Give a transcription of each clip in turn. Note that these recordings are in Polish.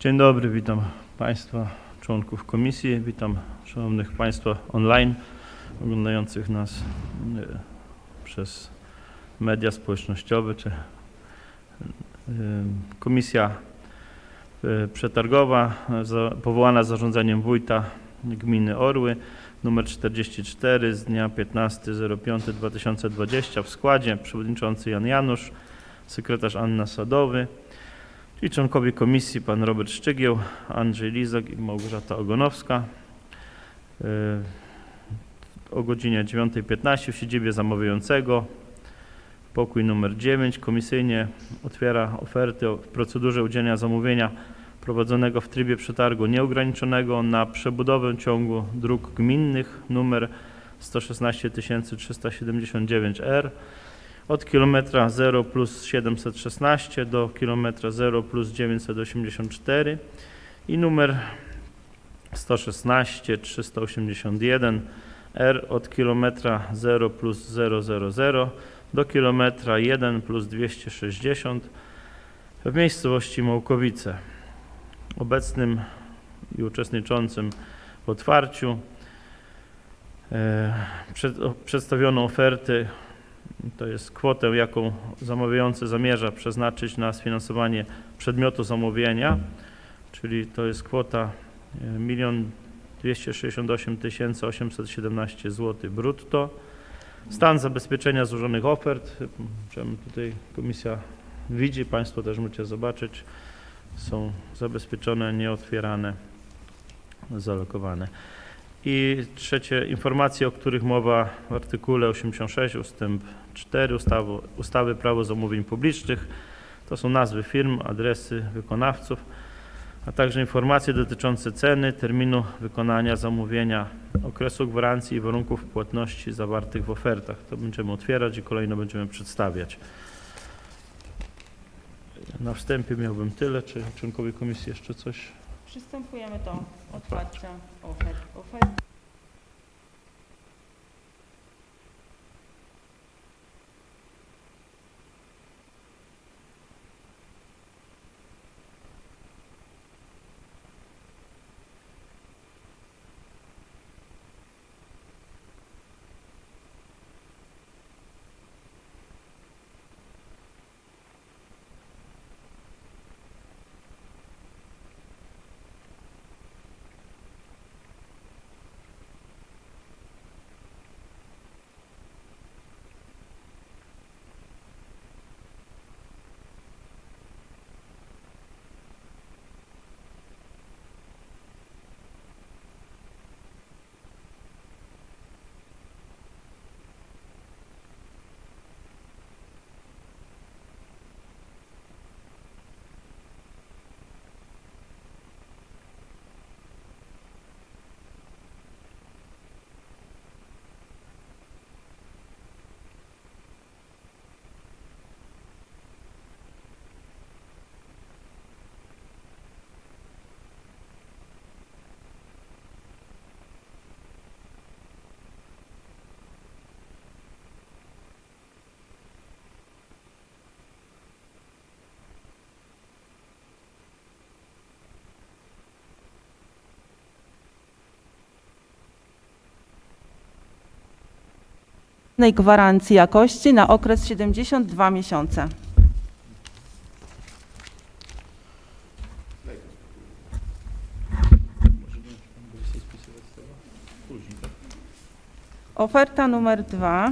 Dzień dobry, witam Państwa, członków komisji, witam szanownych Państwa online oglądających nas e, przez media społecznościowe czy e, Komisja e, Przetargowa powołana zarządzeniem wójta gminy Orły numer 44 z dnia 15.05.2020 w składzie przewodniczący Jan Janusz, sekretarz Anna Sadowy, i członkowie komisji pan Robert Szczygieł, Andrzej Lizak i Małgorzata Ogonowska. E, O godzinie 9.15 w siedzibie zamawiającego, pokój numer 9, komisyjnie otwiera oferty w procedurze udzielenia zamówienia prowadzonego w trybie przetargu nieograniczonego na przebudowę ciągu dróg gminnych numer 116 379R od kilometra 0 plus 716 do kilometra 0 plus 984 i numer 116 381 R od kilometra 0 plus 000 do kilometra 1 plus 260 w miejscowości Małkowice. Obecnym i uczestniczącym w otwarciu e, przed, przedstawiono oferty to jest kwotę, jaką zamawiający zamierza przeznaczyć na sfinansowanie przedmiotu zamówienia, czyli to jest kwota e, 1 268 817 zł brutto. Stan zabezpieczenia złożonych ofert, czemu tutaj komisja widzi, Państwo też możecie zobaczyć, są zabezpieczone, nieotwierane, zalokowane. I trzecie, informacje, o których mowa w artykule 86 ustęp 4 ustawy, ustawy Prawo zamówień publicznych. To są nazwy firm, adresy wykonawców, a także informacje dotyczące ceny, terminu wykonania zamówienia, okresu gwarancji i warunków płatności zawartych w ofertach. To będziemy otwierać i kolejno będziemy przedstawiać. Na wstępie miałbym tyle. Czy członkowie komisji jeszcze coś? Przystępujemy do otwarcia ofert. ofert. Gwarancji jakości na okres 72 miesiące. Oferta numer dwa.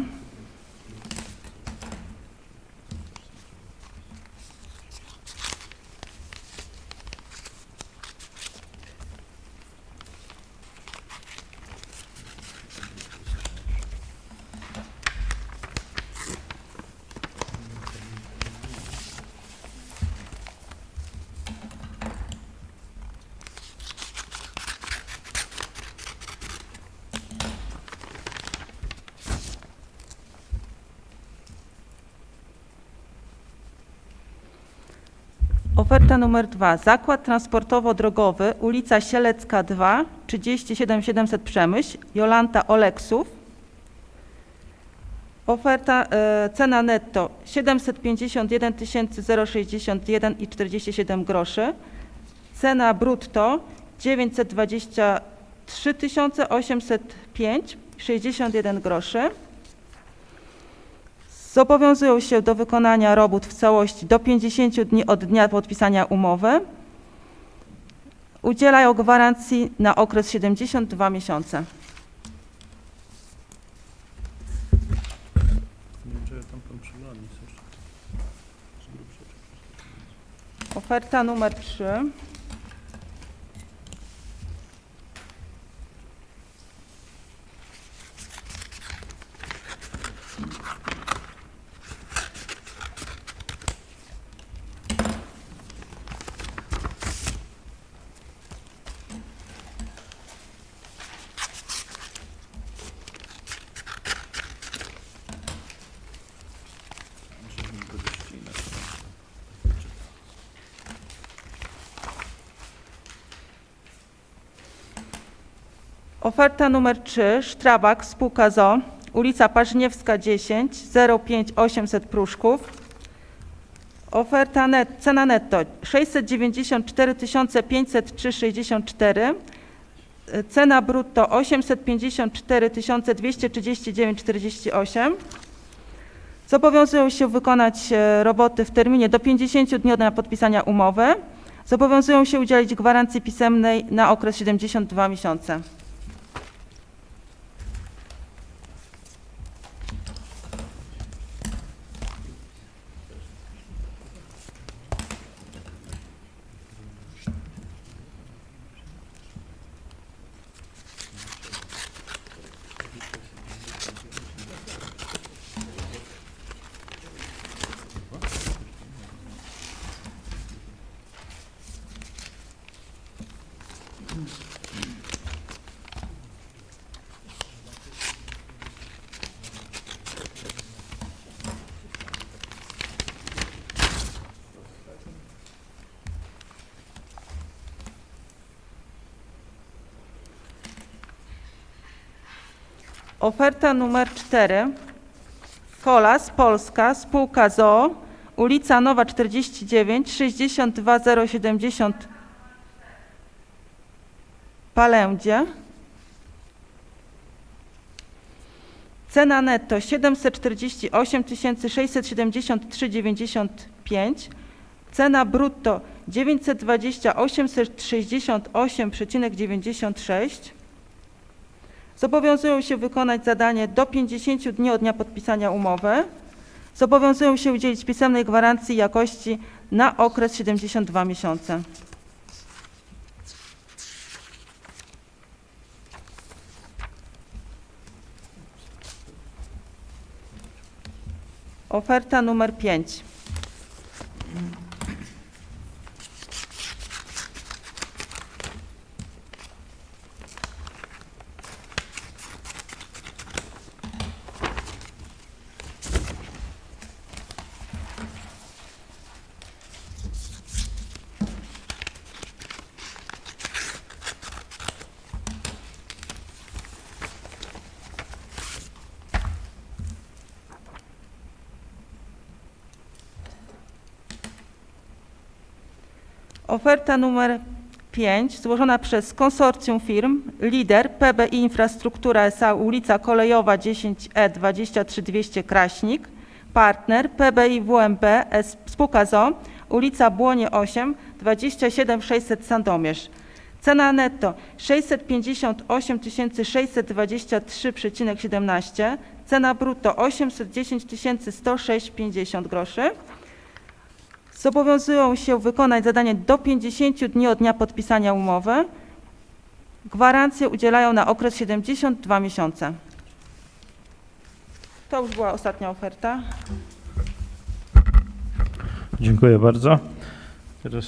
Oferta numer dwa. Zakład transportowo-drogowy, ulica Sielecka 2, 37 700 Przemyśl, Jolanta Oleksów. Oferta, e, cena netto 751 061 i 47 groszy. Cena brutto 923 805 61 groszy. Zobowiązują się do wykonania robót w całości do 50 dni od dnia podpisania umowy. Udzielają gwarancji na okres 72 miesiące. Oferta numer 3. Oferta numer 3, Sztrabak, spółka ZO, ulica Parzniewska 10, 05 800 Pruszków. Oferta net, cena netto 694 503,64. Y, Cena brutto 854 239,48. Zobowiązują się wykonać e, roboty w terminie do 50 dni od dnia podpisania umowy. Zobowiązują się udzielić gwarancji pisemnej na okres 72 miesiące. Oferta numer 4. Kolas Polska, spółka ZOO, ulica Nowa 49, 62070 Palędzie. Cena netto 748 673,95. Cena brutto 920 868,96. Zobowiązują się wykonać zadanie do 50 dni od dnia podpisania umowy. Zobowiązują się udzielić pisemnej gwarancji jakości na okres 72 miesiące. Oferta numer 5. Oferta numer 5 złożona przez konsorcjum firm Lider PBI Infrastruktura S.A. ulica Kolejowa 10E 23200 Kraśnik, partner PBI WMB S. spółka ZO ulica Błonie 8 27600 Sandomierz. Cena netto 658 623,17, cena brutto 810 106,50 groszy. Zobowiązują się wykonać zadanie do 50 dni od dnia podpisania umowy. Gwarancje udzielają na okres 72 miesiące. To już była ostatnia oferta. Dziękuję bardzo. Teraz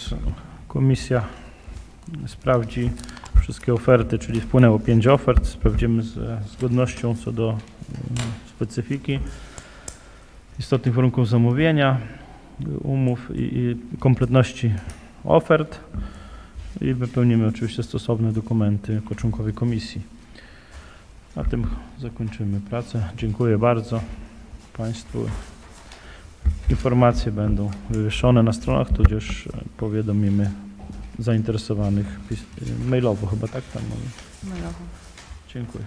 komisja sprawdzi wszystkie oferty, czyli wpłynęło pięć ofert. Sprawdzimy z zgodnością co do mm, specyfiki, istotnych warunków zamówienia, umów i, i kompletności ofert i wypełnimy oczywiście stosowne dokumenty jako członkowie komisji. Na tym zakończymy pracę. Dziękuję bardzo Państwu. Informacje będą wywieszone na stronach, tudzież powiadomimy zainteresowanych mailowo chyba, tak? Tam mamy. Mailowo. Dziękuję.